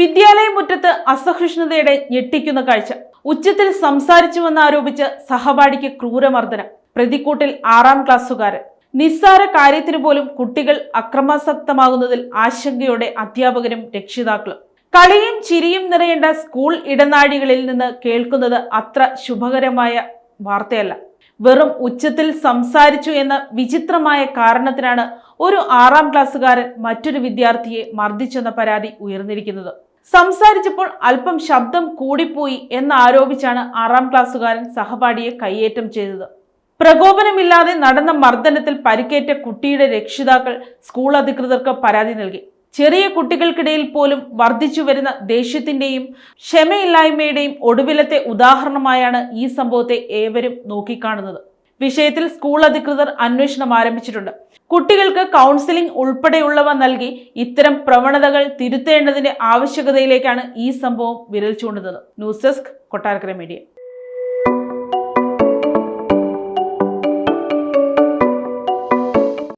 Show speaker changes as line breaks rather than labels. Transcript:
വിദ്യാലയ മുറ്റത്ത് അസഹിഷ്ണുതയുടെ ഞെട്ടിക്കുന്ന കാഴ്ച. ഉച്ചത്തിൽ സംസാരിച്ചുവെന്നാരോപിച്ച് സഹപാഠിക്ക് ക്രൂരമർദ്ദനം. പ്രതിക്കൂട്ടിൽ ആറാം ക്ലാസ്സുകാരൻ. നിസ്സാര കാര്യത്തിന് പോലും കുട്ടികൾ അക്രമാസക്തമാകുന്നതിൽ ആശങ്കയോടെ അധ്യാപകരും രക്ഷിതാക്കളും. കളിയും ചിരിയും നിറയേണ്ട സ്കൂൾ ഇടനാഴികളിൽ നിന്ന് കേൾക്കുന്നത് അത്ര ശുഭകരമായ വാർത്തയല്ല. വെറും ഉച്ചത്തിൽ സംസാരിച്ചു എന്ന വിചിത്രമായ കാരണത്തിനാണ് ഒരു ആറാം ക്ലാസ്സുകാരൻ മറ്റൊരു വിദ്യാർത്ഥിയെ മർദ്ദിച്ചെന്ന പരാതി ഉയർന്നിരിക്കുന്നത്. സംസാരിച്ചപ്പോൾ അല്പം ശബ്ദം കൂടിപ്പോയി എന്നാരോപിച്ചാണ് ആറാം ക്ലാസ്സുകാരൻ സഹപാഠിയെ കയ്യേറ്റം ചെയ്തത്. പ്രകോപനമില്ലാതെ നടന്ന മർദ്ദനത്തിൽ പരിക്കേറ്റ കുട്ടിയുടെ രക്ഷിതാക്കൾ സ്കൂൾ അധികൃതർക്ക് പരാതി നൽകി. ചെറിയ കുട്ടികൾക്കിടയിൽ പോലും വർദ്ധിച്ചു വരുന്ന ദേഷ്യത്തിന്റെയും ക്ഷമയില്ലായ്മയുടെയും ഒടുവിലത്തെ ഉദാഹരണമായാണ് ഈ സംഭവത്തെ ഏവരും നോക്കിക്കാണുന്നത്. വിഷയത്തിൽ സ്കൂൾ അധികൃതർ അന്വേഷണം ആരംഭിച്ചിട്ടുണ്ട്. കുട്ടികൾക്ക് കൗൺസിലിംഗ് ഉൾപ്പെടെയുള്ളവ നൽകി ഇത്തരം പ്രവണതകൾ തിരുത്തേണ്ടതിന്റെ ആവശ്യകതയിലേക്കാണ് ഈ സംഭവം വിരൽ ചൂണ്ടുന്നത്. News desk Kottarakkara media.